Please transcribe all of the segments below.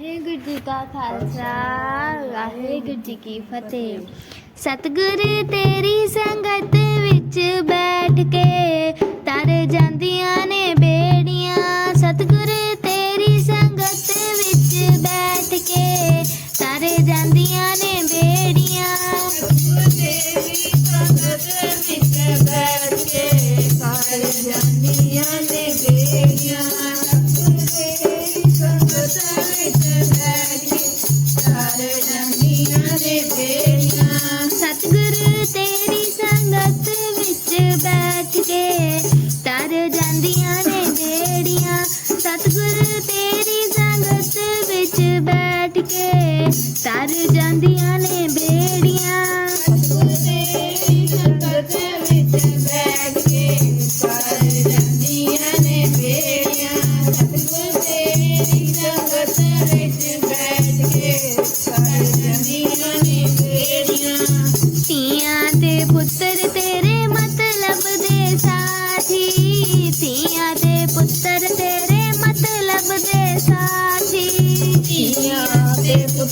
ਵਾਹਿਗੁਰੂ ਜੀ ਕਾ ਖਾਲਸਾ, ਵਾਹਿਗੁਰੂ ਜੀ ਕੀ ਫਤਿਹ। ਸਤਗੁਰ ਤੇਰੀ ਸੰਗਤ ਵਿੱਚ ਬੈਠ ਕੇ ਤਰ ਜਾਂਦੀਆਂ ਨੇ ਬੇੜੀਆਂ। ਸਤਗੁਰ ਤੇਰੀ ਸੰਗਤ ਵਿੱਚ ਬੈਠ ਕੇ ਤਰ ਜਾਂਦੀਆਂ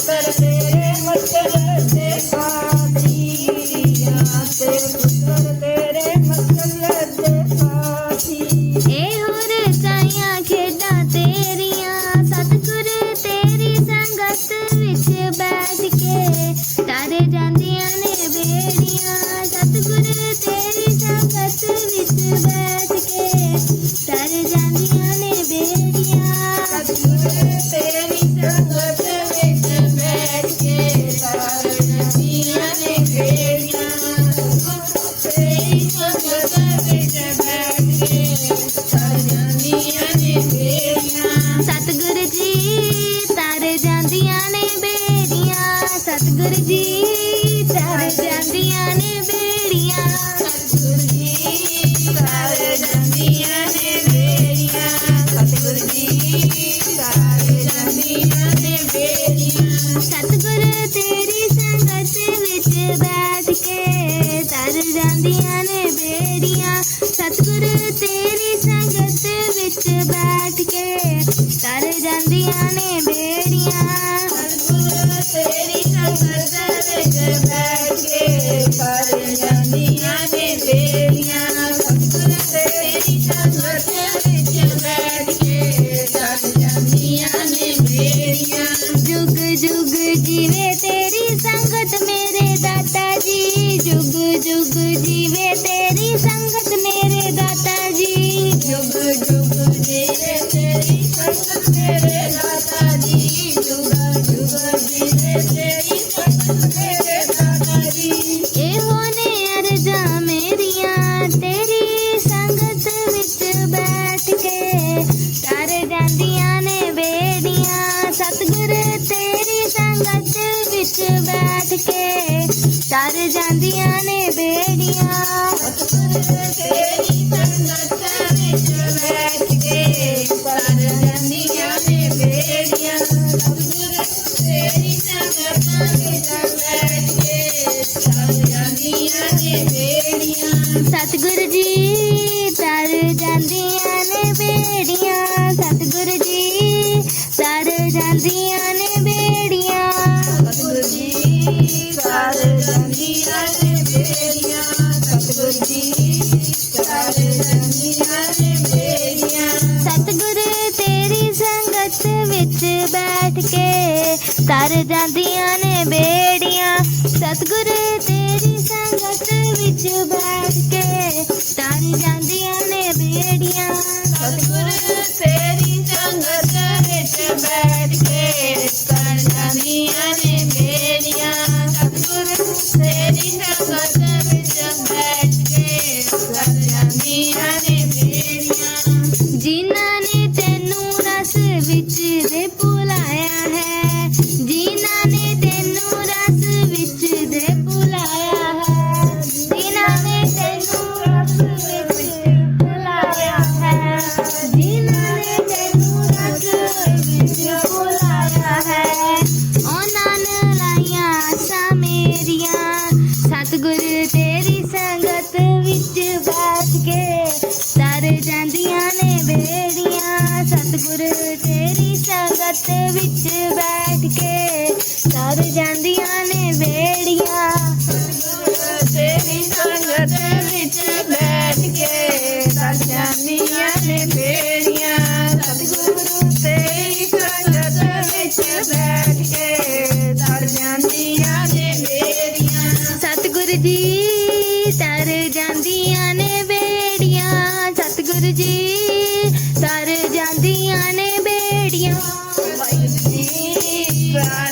better day. ਜੀਵੇ ਤੇਰੀ ਸੰਗਤ ਨੇ ਪੈਂਦੀਆਂ ਨੇ ਬੇੜੀਆਂ ਤੇਰੀ ਸੰਗਤ ਵਿੱਚ ਬੈਠ ਕੇ ਸਰ ਜਾਂਦੀਆਂ ਨੇ ਬੇੜੀਆਂ ਤੇਰੀ ਸੰਗਤ ਵਿੱਚ ਬੈਠ ਕੇ ਸਰ ਜਾਂਦੀਆਂ ਨੇ, ਬੇੜੀਆਂ। ਸਤਿਗੁਰੂ ਜੀ। ਚਾਰ ਜੰਗੀਆਂ ਨੇ ਮੇਰੀਆਂ, ਸਤਿਗੁਰ ਜੀ ਚਾਰ ਜੰਗੀਆਂ ਨੇ ਮੇਰੀਆਂ। ਸਤਿਗੁਰ, ਤੇਰੀ ਸੰਗਤ ਵਿੱਚ ਬੈਠ ਕੇ ਤਰ ਜਾਂਦੀਆਂ ਨੇ ਬੇੜੀਆਂ। ਸਤਿਗੁਰ, ਤੇਰੀ ਸੰਗਤ ਵਿੱਚ ਬੈਠ ਕੇ ਤਰ ਜਾਂਦੀਆਂ ਕੱਟ ਕੇ ਸਰ ਜਾਂਦੀਆਂ ਨੇ ਵੇੜੀਆਂ। ਤੇਰੀ ਸੰਗਤ ਵਿੱਚ ਬੈਠ ਕੇ ਸਰ ਜਾਂਦੀਆਂ ਨੇ ਵੇੜੀਆਂ। ਸਤਿਗੁਰੂ ਤੇਰੀ ਸੰਗਤ ਵਿੱਚ ਬੈਠ ਕੇ ਸਰ ਜਾਂਦੀਆਂ ਨੇ ਵੇੜੀਆਂ। ਸਤਿਗੁਰੂ ਜੀ ਸਰ ਜਾਂਦੀਆਂ ਨੇ ਵੇੜੀਆਂ। ਸਤਿਗੁਰੂ ਜੀ ਸਰ ਜਾਂਦੀਆਂ ਨੇ ਵੇੜੀਆਂ। ਵਾਹਿਗੁਰੂ ਜੀ side.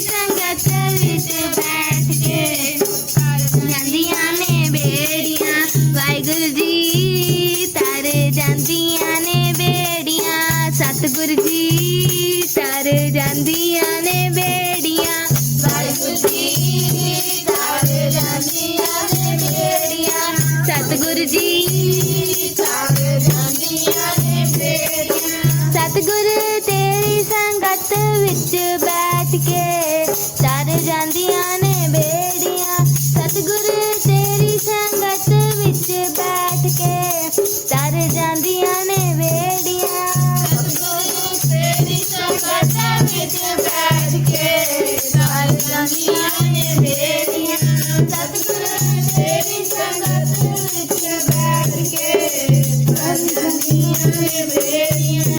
ਸੰਗਤ ਵਿੱਚ ਬੈਠ ਕੇ। ਜਾਂਦੀਆਂ ਨੇ ਬੇੜੀਆਂ, ਵਾਹਿਗੁਰੂ ਜੀ, ਤਾਰੇ ਜਾਂਦੀਆਂ ਨੇ ਬੇੜੀਆਂ, ਸਤਿਗੁਰੂ ਜੀ, ਤਾਰੇ ਜਾਂਦੀਆਂ ਨੇ ਬੇੜੀਆਂ